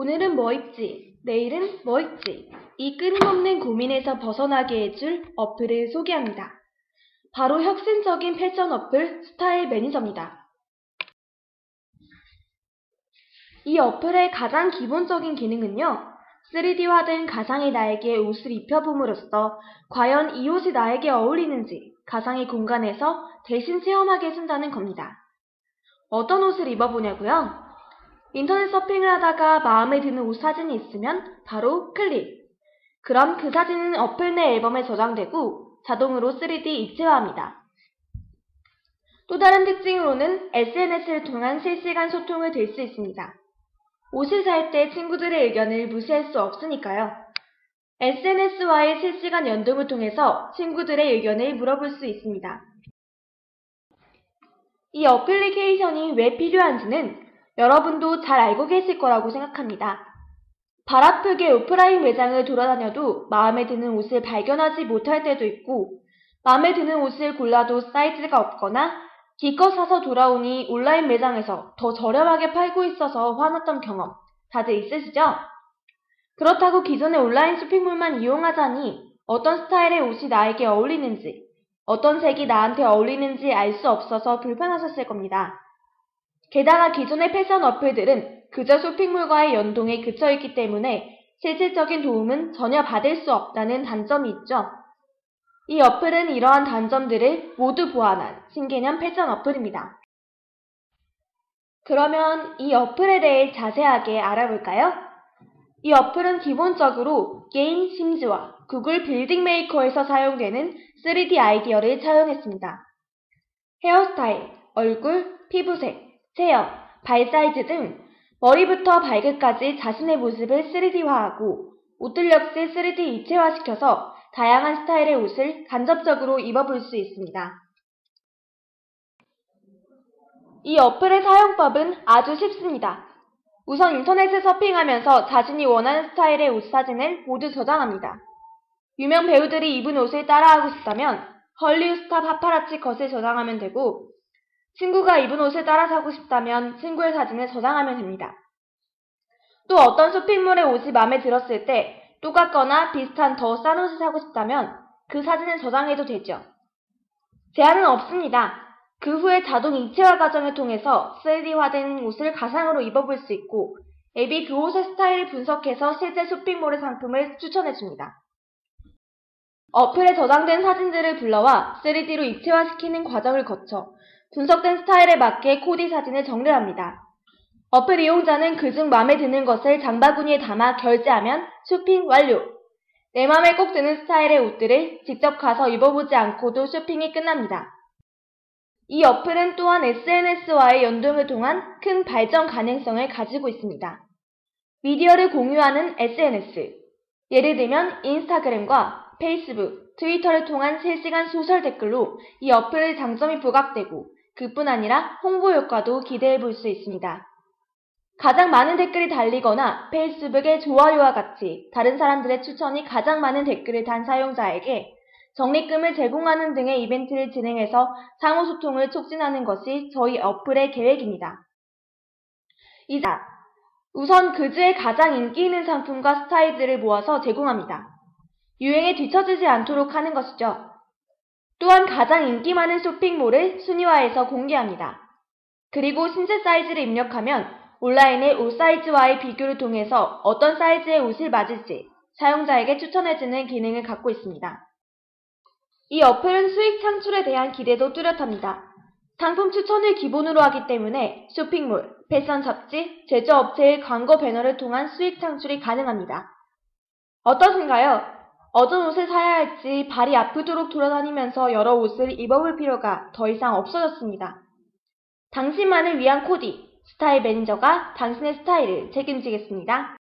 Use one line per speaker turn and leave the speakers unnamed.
오늘은 뭐 입지? 내일은 뭐 입지? 이 끊임없는 고민에서 벗어나게 해줄 어플을 소개합니다. 바로 혁신적인 패션 어플 스타일 매니저입니다. 이 어플의 가장 기본적인 기능은요. 3D화된 가상의 나에게 옷을 입혀봄으로써 과연 이 옷이 나에게 어울리는지 가상의 공간에서 대신 체험하게 해준다는 겁니다. 어떤 옷을 입어보냐고요? 인터넷 서핑을 하다가 마음에 드는 옷 사진이 있으면 바로 클릭. 그럼 그 사진은 어플 내 앨범에 저장되고 자동으로 3D 입체화합니다. 또 다른 특징으로는 SNS를 통한 실시간 소통을 될 수 있습니다. 옷을 살 때 친구들의 의견을 무시할 수 없으니까요. SNS와의 실시간 연동을 통해서 친구들의 의견을 물어볼 수 있습니다. 이 어플리케이션이 왜 필요한지는 여러분도 잘 알고 계실 거라고 생각합니다. 발 아프게 오프라인 매장을 돌아다녀도 마음에 드는 옷을 발견하지 못할 때도 있고, 마음에 드는 옷을 골라도 사이즈가 없거나 기껏 사서 돌아오니 온라인 매장에서 더 저렴하게 팔고 있어서 화났던 경험 다들 있으시죠? 그렇다고 기존의 온라인 쇼핑몰만 이용하자니 어떤 스타일의 옷이 나에게 어울리는지, 어떤 색이 나한테 어울리는지 알 수 없어서 불편하셨을 겁니다. 게다가 기존의 패션 어플들은 그저 쇼핑몰과의 연동에 그쳐있기 때문에 실질적인 도움은 전혀 받을 수 없다는 단점이 있죠. 이 어플은 이러한 단점들을 모두 보완한 신개념 패션 어플입니다. 그러면 이 어플에 대해 자세하게 알아볼까요? 이 어플은 기본적으로 게임 심즈와 구글 빌딩 메이커에서 사용되는 3D 아이디어를 차용했습니다. 헤어스타일, 얼굴, 피부색, 체형, 발 사이즈 등 머리부터 발끝까지 자신의 모습을 3D화하고 옷들 역시 3D 입체화시켜서 다양한 스타일의 옷을 간접적으로 입어볼 수 있습니다. 이 어플의 사용법은 아주 쉽습니다. 우선 인터넷을 서핑하면서 자신이 원하는 스타일의 옷 사진을 모두 저장합니다. 유명 배우들이 입은 옷을 따라하고 싶다면 헐리우드 스타 파파라치 것을 저장하면 되고 친구가 입은 옷을 따라 사고 싶다면 친구의 사진을 저장하면 됩니다. 또 어떤 쇼핑몰의 옷이 마음에 들었을 때 똑같거나 비슷한 더 싼 옷을 사고 싶다면 그 사진을 저장해도 되죠. 제한은 없습니다. 그 후에 자동 입체화 과정을 통해서 3D화된 옷을 가상으로 입어볼 수 있고 앱이 그 옷의 스타일을 분석해서 실제 쇼핑몰의 상품을 추천해줍니다. 어플에 저장된 사진들을 불러와 3D로 입체화시키는 과정을 거쳐 분석된 스타일에 맞게 코디 사진을 정렬합니다. 어플 이용자는 그중 마음에 드는 것을 장바구니에 담아 결제하면 쇼핑 완료! 내 맘에 꼭 드는 스타일의 옷들을 직접 가서 입어보지 않고도 쇼핑이 끝납니다. 이 어플은 또한 SNS와의 연동을 통한 큰 발전 가능성을 가지고 있습니다. 미디어를 공유하는 SNS, 예를 들면 인스타그램과 페이스북, 트위터를 통한 실시간 소셜 댓글로 이 어플의 장점이 부각되고 그뿐 아니라 홍보 효과도 기대해 볼 수 있습니다. 가장 많은 댓글이 달리거나 페이스북의 좋아요와 같이 다른 사람들의 추천이 가장 많은 댓글을 단 사용자에게 적립금을 제공하는 등의 이벤트를 진행해서 상호 소통을 촉진하는 것이 저희 어플의 계획입니다. 이자 우선 그 주에 가장 인기 있는 상품과 스타일들을 모아서 제공합니다. 유행에 뒤처지지 않도록 하는 것이죠. 또한 가장 인기 많은 쇼핑몰을 순위화해서 공개합니다. 그리고 신체 사이즈를 입력하면 온라인의 옷 사이즈와의 비교를 통해서 어떤 사이즈의 옷을 맞을지 사용자에게 추천해주는 기능을 갖고 있습니다. 이 어플은 수익 창출에 대한 기대도 뚜렷합니다. 상품 추천을 기본으로 하기 때문에 쇼핑몰, 패션 잡지, 제조업체의 광고 배너를 통한 수익 창출이 가능합니다. 어떠신가요? 어떤 옷을 사야 할지 발이 아프도록 돌아다니면서 여러 옷을 입어볼 필요가 더 이상 없어졌습니다. 당신만을 위한 코디, 스타일 매니저가 당신의 스타일을 책임지겠습니다.